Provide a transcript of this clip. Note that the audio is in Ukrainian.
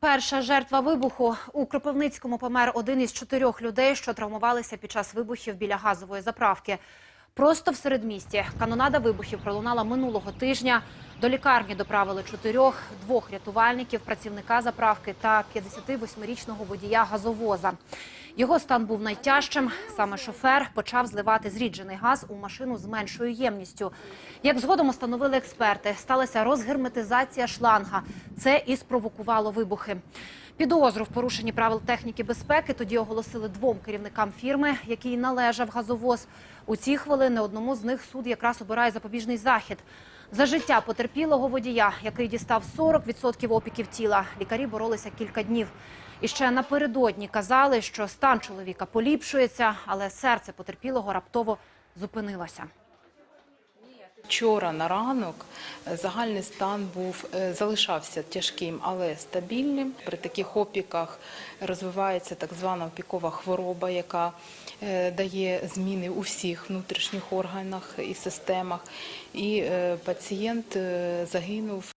Перша жертва вибуху у Кропивницькому помер один із чотирьох людей, що травмувалися під час вибухів біля газової заправки. Просто в середмісті канонада вибухів пролунала минулого тижня. До лікарні доправили чотирьох, двох рятувальників, працівника заправки та 58-річного водія газовоза. Його стан був найтяжчим. Саме шофер почав зливати зріджений газ у машину з меншою ємністю. Як згодом установили експерти, сталася розгерметизація шланга. Це і спровокувало вибухи. Підозру в порушенні правил техніки безпеки тоді оголосили двом керівникам фірми, який належав газовоз. У ці хвилини одному з них суд якраз обирає запобіжний захід. За життя потерпілого водія, який дістав 40% опіків тіла, лікарі боролися кілька днів. І ще напередодні казали, що стан чоловіка поліпшується, але серце потерпілого раптово зупинилося. Вчора на ранок е, загальний стан був е, залишався тяжким, але стабільним. При таких опіках розвивається так звана опікова хвороба, яка е, дає зміни у всіх внутрішніх органах і системах. І пацієнт загинув